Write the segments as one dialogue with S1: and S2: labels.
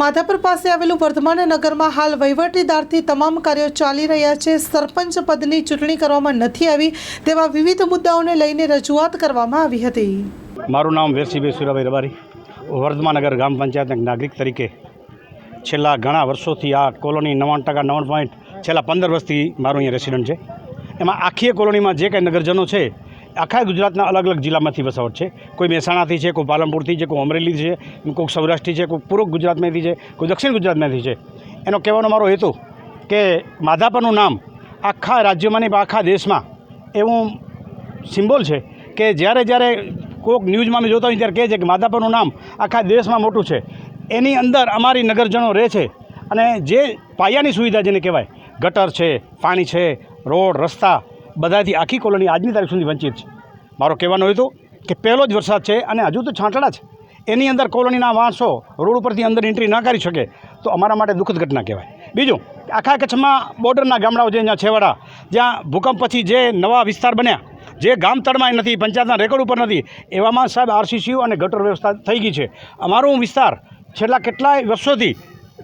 S1: માધાપર પાસે આવેલું વર્ધમાન નગરમાં હાલ વહીવટીદારથી તમામ કાર્યો ચાલી રહ્યા છે. સરપંચ પદની ચૂંટણી કરવામાં નથી આવી તેવા વિવિધ મુદ્દાઓને લઈને રજૂઆત કરવામાં આવી હતી.
S2: મારું નામ વેરસીભાઈ સુરાભાઈ રબારી. વર્ધમાનગર ગ્રામ પંચાયતના નાગરિક તરીકે છેલ્લા ઘણા વર્ષોથી આ કોલોની નવ્વાણું ટકા નવ્વાણું પોઈન્ટ છેલ્લા પંદર વર્ષથી મારું અહીંયા રેસિડન્ટ છે. એમાં આખી કોલોનીમાં જે કાંઈ નગરજનો છે આખા ગુજરાતના અલગ અલગ જિલ્લામાંથી વસાવટ છે. કોઈ મહેસાણાથી છે, કોઈ પાલનપુરથી છે, કોઈ અમરેલી છે, કોઈક સૌરાષ્ટ્રથી છે કોઈ પૂર્વ ગુજરાતમાંથી છે, કોઈ દક્ષિણ ગુજરાતમાંથી છે. એનો કહેવાનો મારો હેતુ કે માધાપરનું નામ આખા રાજ્યમાં નહીં આખા દેશમાં એવું સિમ્બોલ છે કે જ્યારે જ્યારે કોઈક ન્યૂઝમાં અમે જોતા હોય ત્યારે કહે છે કે માધાપરનું નામ આખા દેશમાં મોટું છે. એની અંદર અમારી નગરજનો રહે છે અને જે પાયાની સુવિધા જેને કહેવાય, ગટર છે, પાણી છે, રોડ, રસ્તા બધાથી આખી કોલોની આજની તારીખ સુધી વંચિત છે. મારો કહેવાનો હતું કે પહેલો જ વરસાદ છે અને હજુ તો છાંટડા છે એની અંદર કોલોનીના માણસો રોડ ઉપરથી અંદર એન્ટ્રી ના કરી શકે તો અમારા માટે દુઃખદ ઘટના કહેવાય. બીજું, આખા કચ્છમાં બોર્ડરના ગામડાઓ છે, જ્યાં છેવાડા, જ્યાં ભૂકંપ પછી જે નવા વિસ્તાર બન્યા, જે ગામ તળમાં નથી, પંચાયતના રેકોર્ડ ઉપર નથી, એવામાં સાહેબ આરસીસીઓ અને ગટર વ્યવસ્થા થઈ ગઈ છે. અમારો વિસ્તાર છેલ્લા કેટલાય વર્ષોથી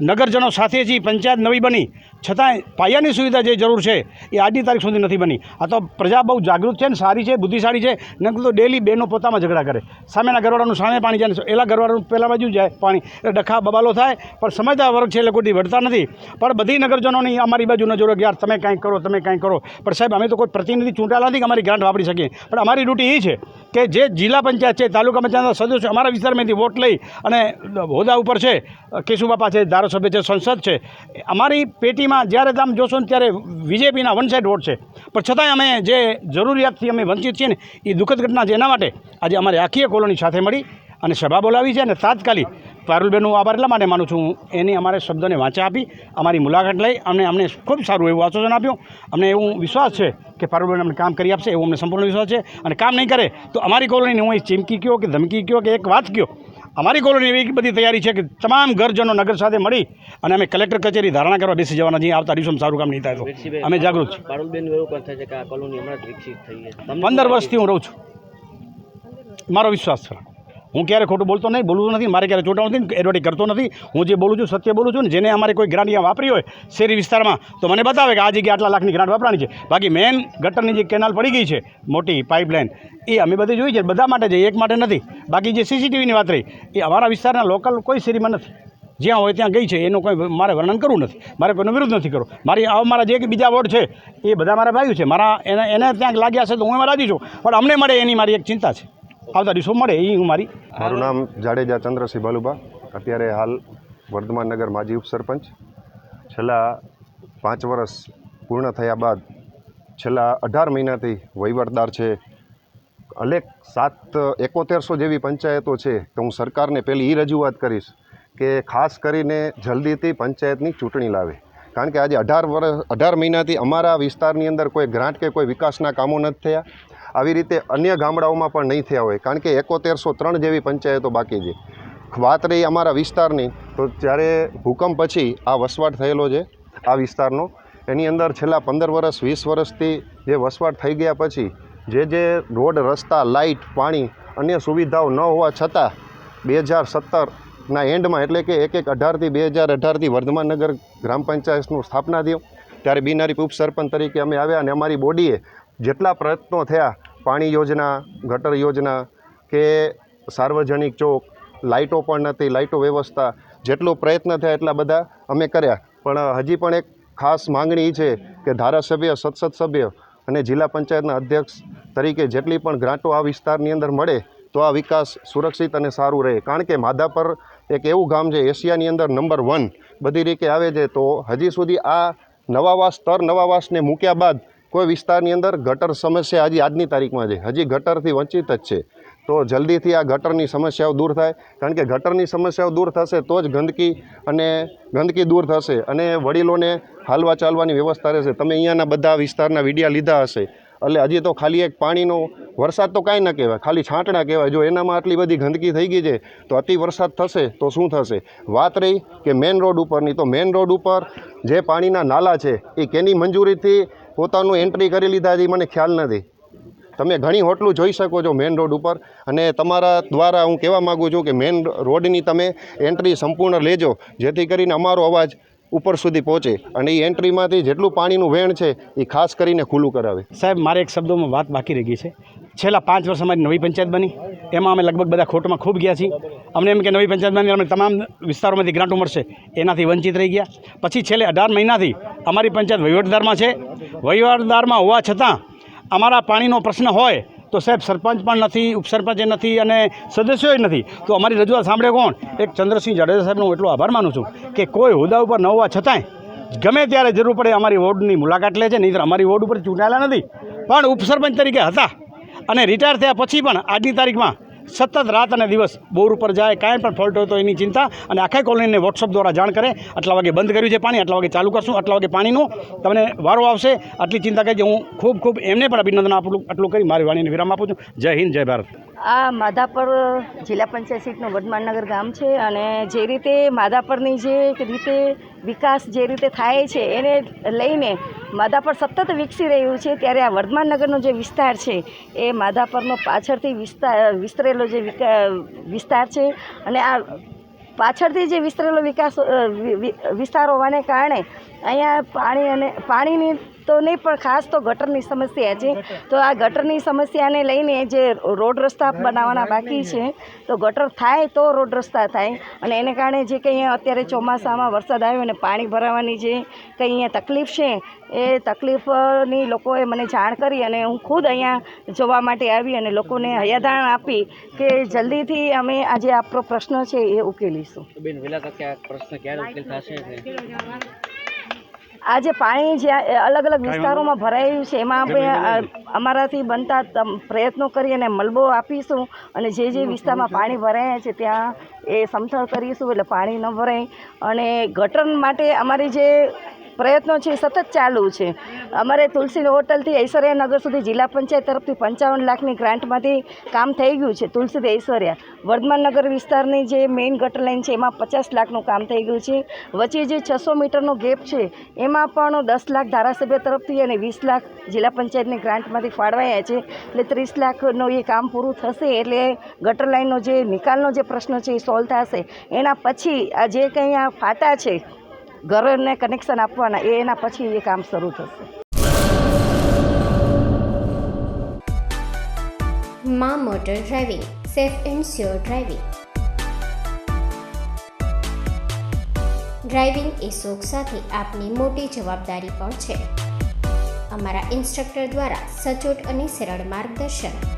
S2: નગરજનો સાથે જે પંચાયત નવી બની છતાંય પાયાની સુવિધા જે જરૂર છે, એ આજની તારીખ સુધી નથી બની. આ તો પ્રજા બહુ જાગૃત છે ને, સારી છે, બુદ્ધિશાળી છે, ન તો ડેલી બેનો પોતામાં ઝઘડા કરે. સામેના ઘરવાળાનું સામે પાણી જાય એલા ઘરવાળાનું પહેલાં બાજુ જાય પાણી. એટલે ડખા બબાલો થાય, પણ સમજદાર વર્ગ છે એટલે કોઈ વળતા નથી. પણ બધી નગરજનોની અમારી બાજુ નજરો યાર તમે કાંઈક કરો, તમે કાંઈક કરો. પણ સાહેબ, અમે તો કોઈ પ્રતિનિધિ ચૂંટાયેલા નથી કે અમારી ગ્રાન્ટ વાપરી શકીએ. પણ અમારી ડ્યુટી એ છે કે જે જિલ્લા પંચાયત છે, તાલુકા પંચાયતના સદસ્યો અમારા વિસ્તારમાંથી વોટ લઈ અને હોદ્દા ઉપર છે કેશુબાપા છે, ધારાસભ્ય છે, સંસદ છે. અમારી પેટીમાં જ્યારે તમે જોશો ને ત્યારે બીજેપીના વન સાઇડ વોટ છે. પણ છતાંય અમે જે જરૂરિયાતથી અમે વંચિત છીએ ને, એ દુઃખદ ઘટના છે એના માટે આજે અમારી આખી કોલોની સાથે મળી અને સભા બોલાવી છે અને તાત્કાલિક પારુલબેનનું આભાર એટલા માટે માનું છું એની અમારે શબ્દોને વાંચા આપી, અમારી મુલાકાત લઈ અમને અમને ખૂબ સારું એવું આશ્વાસન આપ્યું. અમને એવું વિશ્વાસ છે કે પારુલબેન અમને કામ કરી આપશે, એવું અમને સંપૂર્ણ વિશ્વાસ છે. અને કામ નહીં કરે તો અમારી કોલોનીને હું એ ચીમકી કહો કે ધમકી કહો કે એક વાત કહો અમારી કોલોની એવી બધી તૈયારી છે કે તમામ ઘરજનો નગર સાથે મળી અને અમે કલેક્ટર કચેરી ધારણા કરવા બેસી જવાના છીએ. આવતા દિવસોમાં સારું કામ નહીં થાય તો. અમે જાગૃત છીએ. પંદર વર્ષથી હું રહું છું. મારો વિશ્વાસ છે. હું ક્યારે ખોટું બોલતો નહીં, બોલવું નથી, મારે ક્યારે ચોંટાવું નથી એડવર્ટી કરતો નથી. હું જે બોલું છું, સત્ય બોલું છું ને જેને અમારે કોઈ ગ્રાન્ટ અહીંયા વાપરી હોય શહેરી વિસ્તારમાં, તો મને બતાવે કે આ જગ્યાએ આટલા લાખની ગ્રાન્ટ વાપરવાની છે. બાકી મેન ગટરની જે કેનાલ પડી ગઈ છે, મોટી પાઇપલાઇન એ અમે બધી જોઈ છે. બધા માટે છે એક માટે નથી. બાકી જે સીસીટીવીની વાત રહી, એ અમારા વિસ્તારના લોકલ કોઈ શેરીમાં નથી. જ્યાં હોય ત્યાં ગઈ છે, એનું કોઈ મારે વર્ણન કરવું નથી. મારે કોઈનો વિરોધ નથી કરવો. મારી, આ મારા જે બીજા વોર્ડ છે, એ બધા મારા ભાઈઓ છે. મારા, એને એને ત્યાં લાગ્યા છે તો હું એમાં રાજી છું. પણ અમને મળે એની મારી એક ચિંતા છે. આવતા દિવસો મળે એ હું મારી.
S3: મારું નામ જાડેજા ચંદ્રસિંહ બાલુબા. અત્યારે હાલ વર્ધમાન નગર માજી ઉપસરપંચ. છેલ્લા પાંચ વર્ષ પૂર્ણ થયા બાદ છેલ્લા અઢાર મહિનાથી વહીવટદાર છે. અલેક સાત, એકોતેરસો જેવી પંચાયતો છે. તો હું સરકારને પહેલી એ રજૂઆત કરીશ કે ખાસ કરીને જલ્દીથી પંચાયતની ચૂંટણી લાવે. કારણ કે આજે અઢાર વર્ષ અઢાર મહિનાથી અમારા વિસ્તારની અંદર કોઈ ગ્રાન્ટ કે કોઈ વિકાસના કામો નથી થયા. આવી રીતે અન્ય ગામડાઓમાં પણ નહીં થયા હોય. કારણ કે એકોતેરસો ત્રણ જેવી પંચાયતો બાકી છે. વાત રહી અમારા વિસ્તારની, તો જ્યારે ભૂકંપ પછી આ વસવાટ થયેલો છે, આ વિસ્તારનો, એની અંદર છેલ્લા પંદર વર્ષ, વીસ વર્ષથી જે વસવાટ થઈ ગયા પછી, જે જે રોડ, રસ્તા, લાઇટ, પાણી, અન્ય સુવિધાઓ ન હોવા છતાં, બે હજાર સત્તરના એન્ડમાં, એટલે કે એક એક અઢારથી બે હજાર અઢારથી વર્ધમાનનગર ગ્રામ પંચાયતનું સ્થાપના થયું. ત્યારે બિનારી ઉપસરપંચ તરીકે અમે આવ્યા અને અમારી બોડીએ જેટલા પ્રયત્નો થયા પાણી યોજના, ગટર યોજના કે સાર્વજનિક ચોક લાઇટો પણ નથી, લાઇટો વ્યવસ્થા, જેટલો પ્રયત્ન થયા એટલા બધા અમે કર્યા. પણ હજી પણ એક ખાસ માંગણી છે કે ધારાસભ્ય સંસદ સભ્ય અને જિલ્લા પંચાયતના અધ્યક્ષ તરીકે જેટલી પણ ગ્રાન્ટો આ વિસ્તારની અંદર મળે, તો આ વિકાસ સુરક્ષિત અને સારું રહે. કારણ કે માધાપર એક એવું ગામ છે, એશિયાની અંદર નંબર વન બધી રીતે આવે છે. તો હજી સુધી આ નવાવાસ સ્તર નવાવાસને મૂક્યા બાદ કોઈ વિસ્તારની અંદર ગટર સમસ્યા હજી આજની તારીખમાં છે. હજી ગટરથી વંચિત જ છે. તો જલ્દીથી આ ગટરની સમસ્યાઓ દૂર થાય. કારણ કે ગટરની સમસ્યાઓ દૂર થશે તો જ ગંદકી અને ગંદકી દૂર થશે અને વડીલોને હાલવા ચાલવાની વ્યવસ્થા રહેશે. તમે અહીંયાના બધા વિસ્તારના વિડીયા લીધા હશે. એટલે હજી તો ખાલી એક પાણીનો વરસાદ તો કાંઈ ન કહેવાય. ખાલી છાંટણા કહેવાય. જો એનામાં આટલી બધી ગંદકી થઈ ગઈ છે, તો અતિ વરસાદ થશે તો શું થશે? વાત રહી કે મેન રોડ ઉપરની. તો મેન રોડ ઉપર જે પાણીના નાલા છે, એ કેની મંજૂરીથી પોતાનું એન્ટ્રી કરી લીધા છે મને ખ્યાલ નથી. તમે ઘણી હોટલું જોઈ શકો છો મેઇન રોડ ઉપર. અને તમારા દ્વારા હું કહેવા માગું છું કે મેઇન રોડની તમે એન્ટ્રી સંપૂર્ણ લેજો, જેથી કરીને અમારો અવાજ ઉપર સુધી પહોંચે અને એ એન્ટ્રીમાંથી જેટલું પાણીનું વેણ છે એ ખાસ કરીને ખુલ્લું કરાવે.
S2: સાહેબ, મારે એક શબ્દોમાં વાત બાકી રહી છે. છેલ્લા પાંચ વર્ષ અમારી નવી પંચાયત બની. એમાં અમે લગભગ બધા ખોટમાં ખૂબ ગયા છીએ. અમને એમ કે નવી પંચાયત બની અમને તમામ વિસ્તારોમાંથી ગ્રાન્ટો મળશે. એનાથી વંચિત રહી ગયા. પછી છેલ્લે અઢાર મહિનાથી અમારી પંચાયત વહીવટદારમાં છે. વહીવટદારમાં હોવા છતાં અમારા પાણીનો પ્રશ્ન હોય તો સાહેબ સરપંચ પણ નથી, ઉપસરપંચ નથી અને સદસ્યોય નથી. તો અમારી રજૂઆત સાંભળે કોણ? એક ચંદ્રસિંહ જાડેજા સાહેબનો હું એટલો આભાર માનું છું કે કોઈ હોદ્દા ઉપર ન હોવા છતાંય ગમે ત્યારે જરૂર પડે અમારી વોર્ડની મુલાકાત લે છે નહીં અમારી વોર્ડ ઉપર ચૂંટાયેલા નથી. પણ ઉપસરપંચ તરીકે હતા. અને રિટાયર થયા પછી પણ આજની તારીખમાં સતત રાત અને દિવસ બોર ઉપર જાય, કાંઈ પણ ફોલ્ટ હોય તો એની ચિંતા. અને આખા કોલોનીને વોટ્સઅપ દ્વારા જાણ કરે, આટલા વાગે બંધ કર્યું છે પાણી, આટલા વાગે ચાલુ કરશું, આટલા વાગે પાણીનું. તમને વારો આવશે, આટલી ચિંતા કરી હું ખૂબ ખૂબ એમને પણ અભિનંદન આપું, આટલું કરી મારી વાણીને વિરામ આપું છું. જય હિન્દ, જય ભારત.
S4: આ માધાપર જિલ્લા પંચાયત સીટનું વડમાનનગર ગામ છે અને જે રીતે માધાપરની જે રીતે વિકાસ જે રીતે થાય છે એને લઈને માધાપર સતત વિકસી રહ્યું છે, ત્યારે આ વર્ધમાનનગરનો જે વિસ્તાર છે એ માધાપરનો પાછળથી વિસ્તાર વિસ્તરેલો જે વિસ્તાર છે અને આ પાછળથી જે વિસ્તરેલો વિકાસ વિસ્તાર હોવાને કારણે અહીંયા પાણી અને, પાણીની તો નહીં પણ ખાસ તો ગટરની સમસ્યા છે. તો આ ગટરની સમસ્યાને લઈને જે રોડ રસ્તા બનાવવાના બાકી છે તો ગટર થાય તો રોડ રસ્તા થાય. અને એને કારણે જે કંઈ અત્યારે ચોમાસામાં વરસાદ આવ્યો અને પાણી ભરાવાની જે કંઈ અહીંયા તકલીફ છે એ તકલીફની લોકોએ મને જાણ કરી અને હું ખુદ અહીંયા જોવા માટે આવી અને લોકોને હૈયાધારણ આપી કે જલ્દીથી અમે આજે આપણો પ્રશ્ન છે એ ઉકેલીશું.
S5: બેન પ્રશ્ન ક્યારે ઉકેલ થશે?
S4: આ જે પાણી જ્યાં અલગ અલગ વિસ્તારોમાં ભરાયું છે એમાં આપણે અમારાથી બનતા પ્રયત્નો કરી અને મલબો આપીશું અને જે જે વિસ્તારમાં પાણી ભરાયા છે ત્યાં એ સમથળ કરીશું એટલે પાણી ન ભરાય. અને ગટર માટે અમારી જે પ્રયત્નો છે, એ સતત ચાલુ છે. અમારે તુલસી હોટલથી ઐશ્વર્યા નગર સુધી જિલ્લા પંચાયત તરફથી પંચાવન લાખની ગ્રાન્ટમાંથી કામ થઈ ગયું છે, તુલસીથી ઐશ્વર્યા. વર્ધમાન નગર વિસ્તારની જે મેઇન ગટર લાઇન છે, એમાં પચાસ લાખનું કામ થઈ ગયું છે. વચ્ચે જે છસો મીટરનો ગેપ છે, એમાં પણ દસ લાખ ધારાસભ્ય તરફથી અને વીસ લાખ જિલ્લા પંચાયતની ગ્રાન્ટમાંથી ફાળવાયા છે. એટલે ત્રીસ લાખનું એ કામ પૂરું થશે, એટલે ગટર લાઇનનો જે નિકાલનો જે પ્રશ્ન છે, એ સોલ્વ થશે. એના પછી આ જે કંઈ આ ફાટા છે ઘરને કનેક્શન આપવાના એના પછી એ કામ શરૂ થશે.
S6: મા motor driving, safe and sure driving. Driving એ શોખ સાથે આપની મોટી જવાબદારી પણ છે. અમારા ઇન્સ્ટ્રક્ટર દ્વારા સચોટ અને સરળ માર્ગદર્શન.